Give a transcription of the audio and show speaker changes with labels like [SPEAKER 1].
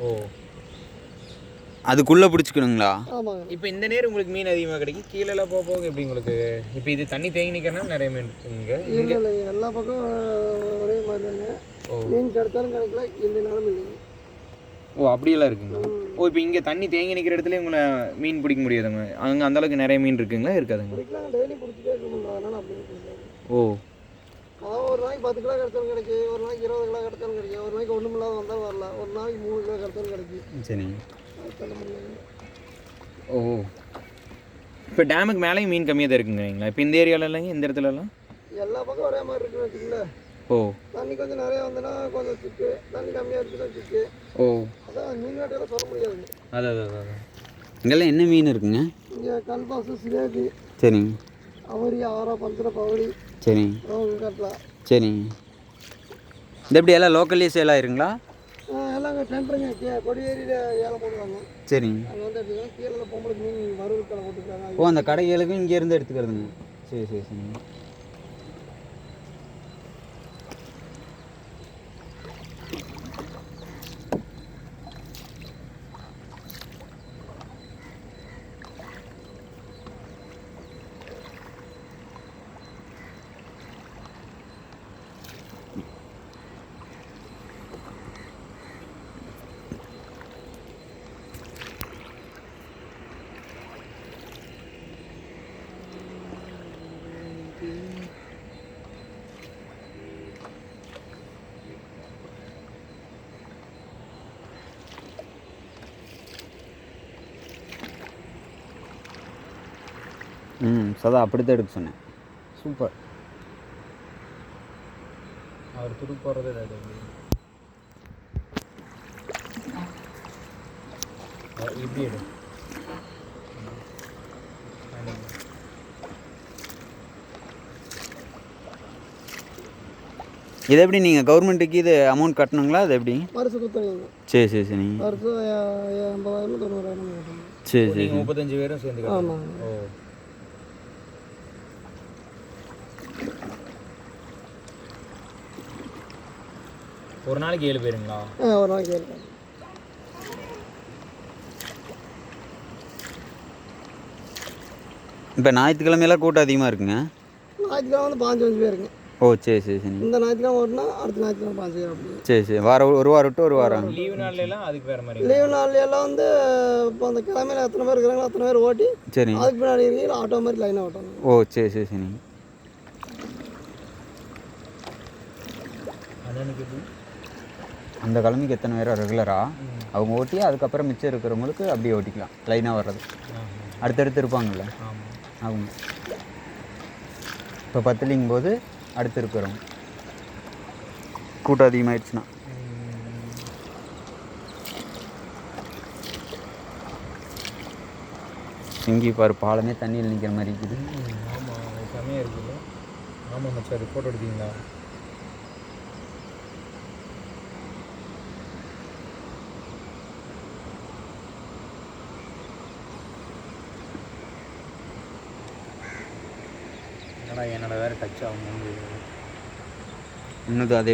[SPEAKER 1] ஓ.
[SPEAKER 2] அதுக்குள்ளே பிடிச்சிக்கணுங்களா?
[SPEAKER 3] ஆமாங்க.
[SPEAKER 1] இப்போ இந்த நேரம் உங்களுக்கு மீன் அதிகமாக கிடைக்கும் கீழெல்லாம் போக போக எப்படி உங்களுக்கு? இப்போ இது தண்ணி தேங்கி நிற்கிறனா நிறைய மீன் இருக்குங்க
[SPEAKER 3] இல்லைங்க எல்லா பக்கம் ஒரே மாதிரி தாங்க
[SPEAKER 1] ஓ.
[SPEAKER 3] மீன் கிடைச்சாலும் கிடைக்கல இந்த நேரம் இல்லைங்க.
[SPEAKER 1] ஓ அப்படியெல்லாம் இருக்குங்களா ஓ இப்போ இங்கே தண்ணி தேங்கி நிற்கிற இடத்துல உங்களை மீன் பிடிக்க முடியாதுங்க. அங்கே அந்த அளவுக்கு நிறைய மீன் இருக்குங்களா? இருக்காதுங்க. ஓ.
[SPEAKER 3] அதாவது ஒரு நாளைக்கு பத்து கிலோ கிடைச்சாலும் கிடைக்கும். ஒரு நாளைக்கு இருபது கிலோ கிடைச்சாலும் கிடைக்கும். ஒரு நாளைக்கு ஒன்றும் இல்லாத வந்தால் வரல ஒரு நாளைக்கு மூணு கிலோ கிடைச்சாலும் கிடைக்கும்.
[SPEAKER 2] சரிங்க
[SPEAKER 3] முடியாது.
[SPEAKER 1] ஓ. இப்போ டேமுக்கு மேலேயும் மீன் கம்மியாக தான் இருக்குங்களா இப்போ இந்த ஏரியாவில் இல்லைங்க? இந்த இடத்துலலாம்
[SPEAKER 3] எல்லா பக்கம் ஒரே மாதிரி இருக்குன்னு வச்சுக்கங்களேன்.
[SPEAKER 1] ஓ.
[SPEAKER 3] தண்ணி கொஞ்சம் நிறையா வந்ததுன்னா கொஞ்சம் சிக்கு. தண்ணி கம்மியாக இருக்குன்னா சிக்கு.
[SPEAKER 1] ஓ.
[SPEAKER 3] அதான் மீன் வேட்டையில் சொல்ல முடியாதுங்க
[SPEAKER 1] அதான் அதான் அதான்
[SPEAKER 2] இங்கெல்லாம் என்ன மீன் இருக்குங்க?
[SPEAKER 3] இங்கே கல்பாசு சிலேபி
[SPEAKER 2] சரிங்க.
[SPEAKER 3] அவரி ஆரா பஞ்சர ரோகு கட்லா
[SPEAKER 2] சரிங்க இது எப்படி எல்லாம் லோக்கல்லே சேல் ஆயிருங்களா?
[SPEAKER 3] எல்லாம் டெண்டருங்க கே கொடியேரியில் ஏலம் போடுவாங்க.
[SPEAKER 2] சரிங்க
[SPEAKER 3] அங்கே வந்து எடுத்துக்கலாம் கீழே பொம்பளை மீன் வறுவல் கடை போட்டுருக்காங்க
[SPEAKER 2] ஓ அந்த கடைகளுக்கும் இங்கேருந்து எடுத்துக்கிறதுங்க. சரி சரி சரிங்க ம் சதா அப்படி தான் எடுக்க சொன்னேன். சூப்பர்.
[SPEAKER 1] அவர் துடு போடுறது ஏதாவது இப்படி எடு.
[SPEAKER 2] இது எப்படி நீங்கள் கவர்மெண்ட்டுக்கு இது அமௌண்ட் கட்டணுங்களா? அது எப்படி? சரி சரி சரி. சரி
[SPEAKER 1] நீங்கள் முப்பத்தஞ்சு பேரும் சேர்ந்து ஒரு நாளைக்கு ஏழு பேருங்களா?
[SPEAKER 3] ஆ ஒரு நாளைக்கு ஏழு பேர்.
[SPEAKER 2] இப்போ ஞாயிற்றுக்கிழமையெல்லாம் கூட்டம் அதிகமாக இருக்குங்க?
[SPEAKER 3] ஞாயிற்றுக்கிழமை வந்து பாஞ்சு அஞ்சு பேருங்க
[SPEAKER 2] ஓ சரி சரி சரிங்க
[SPEAKER 3] இந்த ஞாயிற்றுக்கிழமை ஓட்டினா அடுத்த ஞாயிற்றுக்கிழமை பாஞ்சு பேர் அப்படி.
[SPEAKER 2] சரி சரி. வாரம் ஒரு வாரம் விட்டு ஒரு வாரம்.
[SPEAKER 1] லீவு நாள்ல எல்லாம் அதுக்கு வேற மாதிரி
[SPEAKER 3] லீவு நாள்ல எல்லாம் வந்து இப்போ அந்த கிழமையில எத்தனை பேர் இருக்கிறாங்களோ அத்தனை பேர் ஓட்டி
[SPEAKER 2] சரிங்க
[SPEAKER 3] அதுக்கு பின்னாடி இருக்கீங்க ஆட்டோ மாதிரி லைனாக ஓட்டணும்.
[SPEAKER 2] ஓ சரி சரி
[SPEAKER 1] எப்படி?
[SPEAKER 2] அந்த கிழமைக்கு எத்தனை பேரோ ரெகுலராக அவங்க ஓட்டி அதுக்கப்புறம் மிச்சம் இருக்கிறவங்களுக்கு அப்படியே ஓட்டிக்கலாம். லைனாக வர்றது. அடுத்தடுத்து இருப்பாங்கல்ல. அவங்க இப்போ பத்துலிங்கும் போது அடுத்து இருக்கிறோம் கூட்டம் அதிகமாகிடுச்சுன்னா இங்கே பாரு பாலமே தண்ணியில் நிற்கிற மாதிரி இருக்குது.
[SPEAKER 1] ஆமாம் செம்மையாக இருக்குது. ஆமாம் மச்சா அது ஃபோட்டோ எடுத்தீங்களா? என்னோட வேறு டச் ஆகும்
[SPEAKER 2] இன்னும் அதே